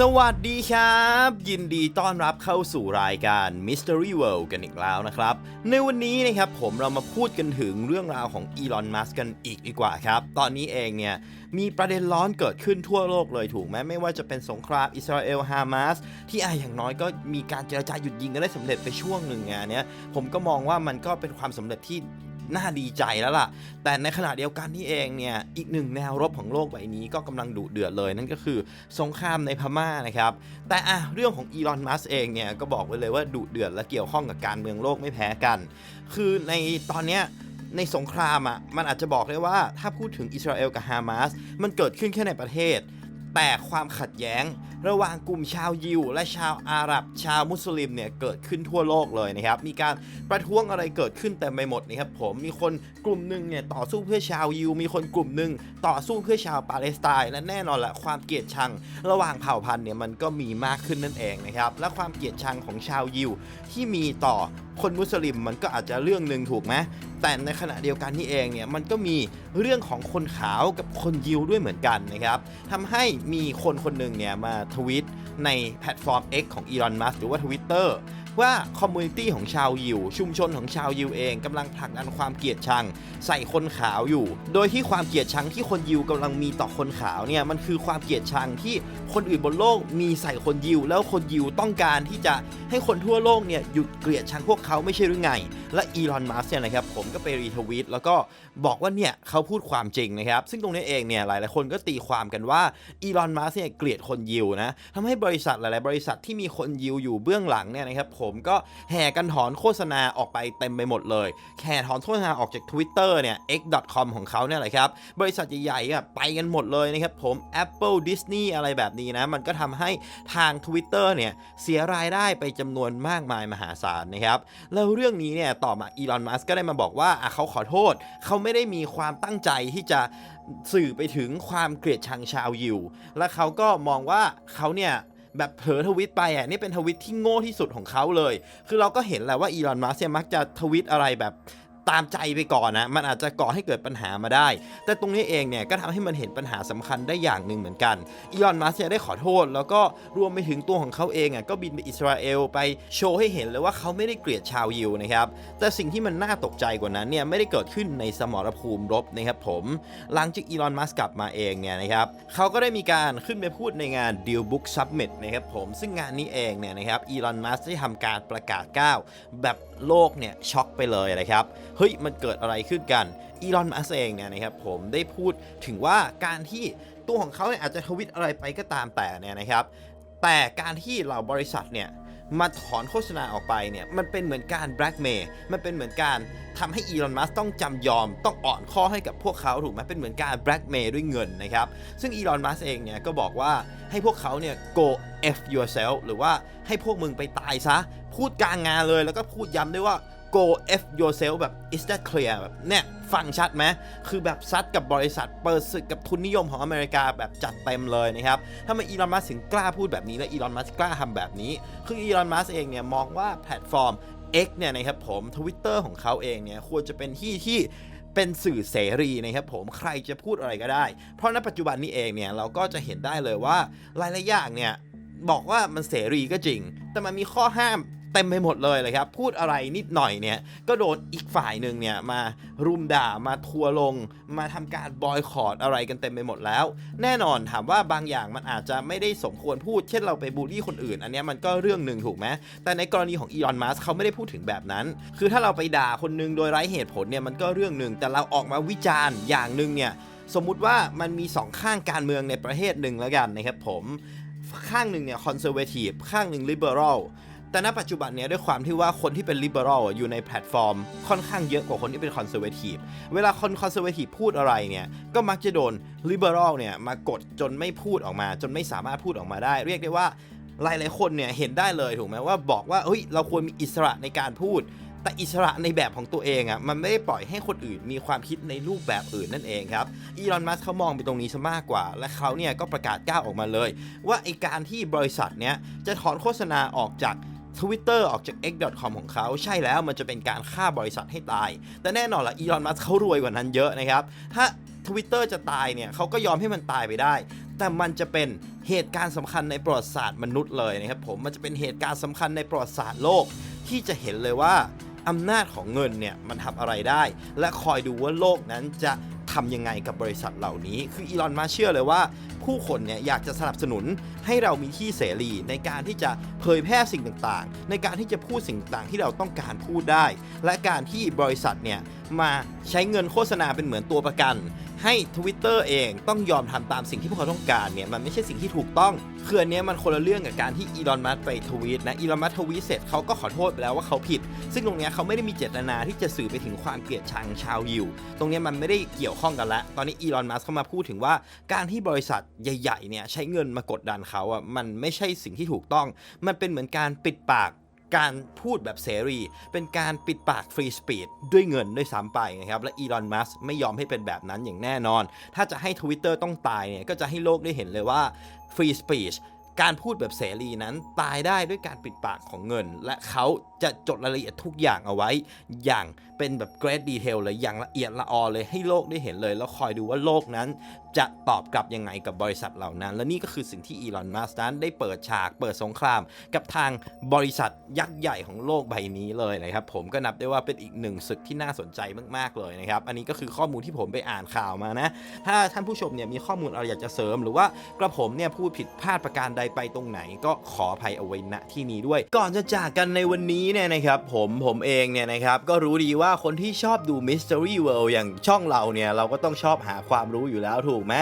สวัสดีครับ ยินดีต้อนรับเข้าสู่รายการ Mystery World กันอีกแล้วนะครับ ในวันนี้นะครับผมเรามาพูดกันถึงเรื่องราวของอีลอนมัสกันอีกดีกว่าครับ ตอนนี้เองเนี่ยมีประเด็นร้อนเกิดขึ้นทั่วโลกเลยถูกไหมไม่ว่าจะเป็นสงครามอิสราเอลฮามาสที่อะอย่างน้อยก็มีการเจรจาหยุดยิงกันได้สำเร็จไปช่วงหนึ่งงานเนี้ยผมก็มองว่ามันก็เป็นความสำเร็จที่ น่าดีใจแล้วล่ะ แต่ในขณะเดียวกันนี่เองเนี่ยอีกหนึ่งแนวรบของโลกใบนี้ก็กำลังดุเดือดเลยนั่นก็คือสงครามในพม่านะครับ แต่อะเรื่องของอีลอนมัสเองเนี่ยก็บอกไว้เลยว่าดุเดือดและเกี่ยวข้องกับการเมืองโลกไม่แพ้กัน คือในตอนเนี้ยในสงครามอะมันอาจจะบอกได้ว่าถ้าพูดถึงอิสราเอลกับฮามาสมันเกิดขึ้นแค่ในประเทศ แต่ความขัดแย้ง ระหว่างกลุ่มชาวยิว และชาวอาหรับ ชาวมุสลิมเนี่ยเกิดขึ้นทั่วโลกเลยนะครับมีการประท้วงอะไรเกิดขึ้นเต็มไปหมดนะครับผมมีคนกลุ่มหนึ่งเนี่ยต่อสู้เพื่อชาวยิว มีคนกลุ่มหนึ่งต่อสู้เพื่อชาวปาเลสไตน์และแน่นอนละความเกลียดชัง ระหว่างเผ่าพันธุ์เนี่ยมันก็มีมากขึ้นนั่นเองนะครับและความเกลียดชังของชาวยิว ที่มีต่อคนมุสลิมมันก็อาจจะเรื่องหนึ่งถูกไหมแต่ในขณะเดียวกันนี่เองเนี่ยมันก็มีเรื่องของคนขาวกับคนยิวด้วยเหมือนกันนะครับทำให้มีคนคนหนึ่งเนี่ยมาทวิตในแพลตฟอร์ม X ของอีลอน มัสหรือว่า Twitter ว่าคอมมูนิตี้ของชาวยิว ชุมชนของชาวยิวเองกำลังผลักดันความเกลียดชัง ใส่คนขาวอยู่ โดยที่ความเกลียดชังที่คนยิวกำลังมีต่อคนขาวเนี่ยมันคือความเกลียดชังที่คนอื่นบนโลกมีใส่คนยิว แล้วคนยิวต้องการที่จะให้คนทั่วโลกเนี่ยหยุดเกลียดชังพวกเขาไม่ใช่หรือไง และอีลอนมัสก์เนี่ยนะครับผมก็ไปรีทวีตแล้วก็บอกว่าเนี่ยเขาพูดความจริงนะครับ ซึ่งตรงนี้เองเนี่ยหลายๆคนก็ตีความกันว่าอีลอนมัสก์เนี่ยเกลียดคนยิวนะทำให้บริษัทหลาย ๆ บริษัทที่มีคนยิวอยู่เบื้องหลังเนี่ยนะครับผมก็แห่กันถอนโฆษณาออกไปเต็มไปหมดเลย แห่ถอนโฆษณาออกจาก Twitter เนี่ย x.com ของเขาเนี่ยแหละครับ บริษัทใหญ่ๆอะไปกันหมดเลยนะครับผม Apple Disney อะไรแบบนี้นะ มันก็ทำให้ทาง Twitter เนี่ย เสียรายได้ไปจำนวนมากมายมหาศาลนะครับ แล้วเรื่องนี้เนี่ย ต่อมาอีลอนมัสก็ได้มาบอกว่าเขาขอโทษ เขาไม่ได้มีความตั้งใจที่จะสื่อไปถึงความเกลียดชังชาวยิว และเขาก็มองว่าเขาเนี่ย แบบเผลอทวิตไปอะนี่เป็นทวิตที่โง่ที่สุดของเขาเลย คือเราก็เห็นแหละว่าอีลอนมัสก์เนี่ยมักจะทวิตอะไรแบบ ตามใจไปก่อนนะมันอาจจะก่อให้เกิดปัญหามาได้ แต่ตรงนี้เองเนี่ยก็ทำให้มันเห็นปัญหาสำคัญได้อย่างหนึ่งเหมือนกันอีลอนมัสก์เนี่ยได้ขอโทษ แล้วก็รวมไปถึงตัวของเขาเองอะก็บินไปอิสราเอลไปโชว์ให้เห็นเลยว่าเขาไม่ได้เกลียดชาวยิวนะครับแต่สิ่งที่มันน่าตกใจกว่านั้นเนี่ยไม่ได้เกิดขึ้นในสมรภูมิรบนะครับผมหลังจากอีลอนมัสก์กลับมาเองเนี่ยนะครับเขาก็ได้มีการขึ้นไปพูดในงาน Deal Book Summit นะครับผมซึ่งงานนี้เองเนี่ยนะครับอีลอนมัสก์ได้ทำการประกาศก้าวแบบโลกเนี่ยช็อกไปเลยนะครับเฮ้ยมันเกิดอะไรขึ้นกันอีลอนมัสเองเนี่ยนะครับผมได้พูดถึงว่าการที่ตัวของเขาเนี่ยอาจจะทวิตอะไรไปก็ตามแต่เนี่ยนะครับ แต่การที่เหล่าบริษัทเนี่ยมาถอนโฆษณาออกไปเนี่ยมันเป็นเหมือนการแบล็กเมย์มันเป็นเหมือนการทำให้อีลอนมัสต้องจำยอมต้องอ่อนข้อให้กับพวกเขาถูกไหมเป็นเหมือนการแบล็กเมย์ด้วยเงินนะครับ ซึ่งอีลอนมัสเองเนี่ยก็บอกว่าให้พวกเขาเนี่ย go f yourself หรือว่าให้พวกมึงไปตายซะ พูดกลางงานเลยแล้วก็พูดย้ำด้วยว่า go f yourself แบบ is that clear แบบเนี่ยฟังชัดไหมคือแบบซัดกับบริษัทเปิดศึกกับทุนนิยมของอเมริกาแบบจัดเต็มเลยนะครับถ้ามอีลอนมัสถึงกล้าพูดแบบนี้และอีลอนมัสกล้าทำแบบนี้ คืออีลอนมัสเองเนี่ยมองว่าแพลตฟอร์ม X เนี่ยนะครับผม Twitter ของเขาเองเนี่ยควรจะเป็นที่ที่เป็นสื่อเสรีนะครับผมใครจะพูดอะไรก็ได้ เพราะณปัจจุบันนี้เองเนี่ยเราก็จะเห็นได้เลยว่าหลายๆอย่างเนี่ยบอกว่ามันเสรีก็จริง แต่มันมีข้อห้าม เต็มไปหมดเลยเลยครับ พูดอะไรนิดหน่อยเนี่ย ก็โดนอีกฝ่ายหนึ่งเนี่ยมารุมด่ามาทัวร์ลง มาทำการบอยคอรดอะไรกันเต็มไปหมดแล้ว แน่นอนถามว่าบางอย่างมันอาจจะไม่ได้สมควรพูด เช่นเราไปบูลลี่คนอื่น อันเนี้ยมันก็เรื่องหนึ่งถูกไหมแต่ในกรณีของอีลอนมัสเขาไม่ได้พูดถึงแบบนั้น คือถ้าเราไปด่าคนหนึงโดยไร้เหตุผลเนี่ยมันก็เรื่องหนึ่งแต่เราออกมาวิจารณ์อย่างหนึ่งเนี่ยสมมุติว่ามันมีสองข้างการเมืองในประเทศหนึ่งแล้วกันนะครับผมข้างหนึ่งเนี่ยคอนเซอร์เวทีฟข้างหนึ่งลิเบอรัล แต่ณปัจจุบันเนี่ยด้วยความที่ว่าคนที่เป็นลิเบอรัลอยู่ในแพลตฟอร์ม ค่อนข้างเยอะกว่าคนที่เป็นคอนเซอร์เวทีฟเวลาคนคอนเซอร์เวทีฟพูดอะไรเนี่ยก็มักจะโดนลิเบอรัลเนี่ยมากดจนไม่พูดออกมา จนไม่สามารถพูดออกมาได้ เรียกได้ว่าหลายๆคนเนี่ยเห็นได้เลยถูกไหมว่าบอกว่าเฮ้ยเราควรมีอิสระในการพูด แต่อิสระในแบบของตัวเองอะ่ะมันไม่ได้ปล่อยให้คนอื่นมีความคิดในรูปแบบอื่นนั่นเองครับอีลอนมัสเขามองไปตรงนี้ซะมากกว่า และเขาเนี่ยก็ประกาศก้าวออกมาเลย ว่าไอการที่บริษัทเนี้ยจะถอนโฆษณาออกจาก Twitter ออกจาก x.com ของเขา ใช่แล้วมันจะเป็นการฆ่าบริษัทให้ตาย แต่แน่นอนละอีลอนมัสเขารวยกว่านั้นเยอะนะครับ ถ้า Twitter จะตายเนี่ยเขาก็ยอมให้มันตายไปได้ แต่มันจะเป็นเหตุการณ์สำคัญในประวัติศาสตร์มนุษย์เลยนะครับผมมันจะเป็นเหตุการณ์สำคัญในประวัติศาสตร์โลก ที่จะเห็นเลยว่าอำนาจของเงินเนี่ยมันทำอะไรได้ และคอยดูว่าโลกนั้นจะ ทำยังไงกับบริษัทเหล่านี้ คืออีลอนมาเชื่อเลยว่า ผู้คนเนี่ยอยากจะสนับสนุนให้เรามีที่เสรี ในการที่จะเผยแพร่สิ่งต่างๆ ในการที่จะพูดสิ่งต่างที่เราต้องการพูดได้ และการที่บริษัทเนี่ยมาใช้เงินโฆษณาเป็นเหมือนตัวประกัน ให้ Twitter เองต้องยอมทำตามสิ่งที่พวกเขาต้องการเนี่ยมันไม่ใช่สิ่งที่ถูกต้องคืออันเนี้ยมันคนละเรื่องกับการที่อีลอนมัสไปทวีตนะอีลอนมัสทวีตเสร็จเขาก็ขอโทษไปแล้วว่าเขาผิด ซึ่งตรงเนี้ยเขาไม่ได้มีเจตนาที่จะสื่อไปถึงความเกลียดชังชาวยิวตรงเนี้ยมันไม่ได้เกี่ยวข้องกันล้วตอนนี้อีลอนมัสเข้ามาพูดถึงว่า การที่บริษัทใหญ่ๆเนี่ยใช้เงินมากดดันเขาอะมันไม่ใช่สิ่งที่ถูกต้อง มันเป็นเหมือนการปิดปาก การพูดแบบเสรี เป็นการปิดปากฟรีสปีดด้วยเงินด้วยซ้ำไปนะครับ และอีลอนมัสไม่ยอมให้เป็นแบบนั้นอย่างแน่นอน ถ้าจะให้ Twitter ต้องตายเนี่ย ก็จะให้โลกได้เห็นเลยว่าฟรีสปีชการพูดแบบเสรีนั้นตายได้ด้วยการปิดปากของเงิน และเขาจะจดรายละเอียดทุกอย่างเอาไว้อย่างเป็นแบบ great detail เลยอย่างละเอียดละออเลยให้โลกได้เห็นเลย แล้วคอยดูว่าโลกนั้น จะตอบกลับยังไงกับบริษัทเหล่านั้น และนี่ก็คือสิ่งที่อีลอนมัสนั้นได้เปิดฉากเปิดสงคราม กับทางบริษัทยักษ์ใหญ่ของโลกใบนี้เลยนะครับผมก็นับได้ว่าเป็นอีกหนึ่งศึกที่น่าสนใจมากๆเลยนะครับอันนี้ก็คือข้อมูลที่ผมไปอ่านข่าวมานะถ้าท่านผู้ชมเนี่ยมีข้อมูลอะไรอยากจะเสริม หรือว่ากระผมเนี่ยพูดผิดพลาดประการใดไปตรงไหน ก็ขออภัยเอาไว้ณที่นี้ด้วย ก่อนจะจากกันในวันนี้เนี่ยนะครับผมผมเองเนี่ยนะครับก็รู้ดีว่า่าคนที่ชอบดู Mystery World อย่างช่องเราเนี่ย เราก็ต้องชอบหาความรู้อยู่แล้วถูกไหม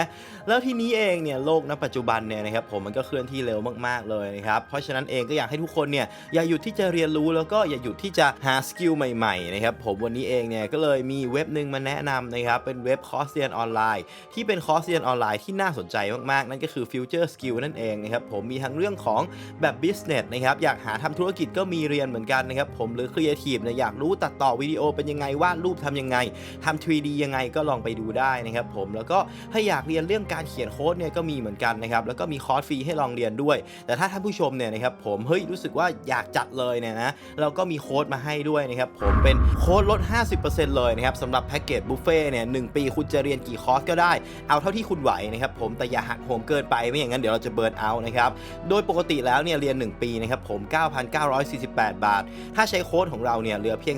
แล้วทีนี้เองเนี่ยโลกณปัจจุบันเนี่ยนะครับผมมันก็เคลื่อนที่เร็วมากๆเลยนะครับ เพราะฉะนั้นเองก็อยากให้ทุกคนเนี่ยอย่าหยุดที่จะเรียนรู้แล้วก็อย่าหยุดที่จะหาสกิลใหม่ๆนะครับผมวันนี้เองเนี่ยก็เลยมีเว็บหนึ่งมาแนะนำนะครับเป็นเว็บคอร์สเรียนออนไลน์ ที่เป็นคอร์สเรียนออนไลน์ที่น่าสนใจมากๆ นั่นก็คือ Future Skill นั่นเองนะครับผมมีทั้งเรื่องของแบบ business นะครับอยากหาทำธุรกิจก็มีเรียนเหมือนกันนะครับผมหรือ Creative เนี่ยอยากรู้ตัดต่อวิดีโอเป็นยังไงวาดรูปทำยังไงทำ 3D ยังไงก็ลองไปดูได้นะครับผมแล้วก็ถ้าอยากเรียนเรื่องการเขียนโค้ดเนี่ยก็มีเหมือนกันนะครับแล้วก็มีคอร์สฟรีให้ลองเรียนด้วย แต่ถ้าท่านผู้ชมเนี่ยนะครับผมเฮ้ยรู้สึกว่าอยากจัดเลยเนี่ยนะเราก็มีโค้ดมาให้ด้วยนะครับผมเป็นโค้ดลด 50%เลยนะครับสำหรับแพ็กเกจบุฟเฟ่เนี่ยหปีคุณจะเรียนกี่คอร์สก็ได้ เอาเท่าที่คุณไหวนะครับผมแต่อย่าหักโหมเกินไปไม่อย่างนั้นเดี๋ยวเราจะเบิร์นเอานะครับโดยปกติแล้วเนี่ยเรียน 1 ปีนะครับผม 9,948 บาท ถ้าใช้โค้ดของเราเนี่ยเหลือเพียง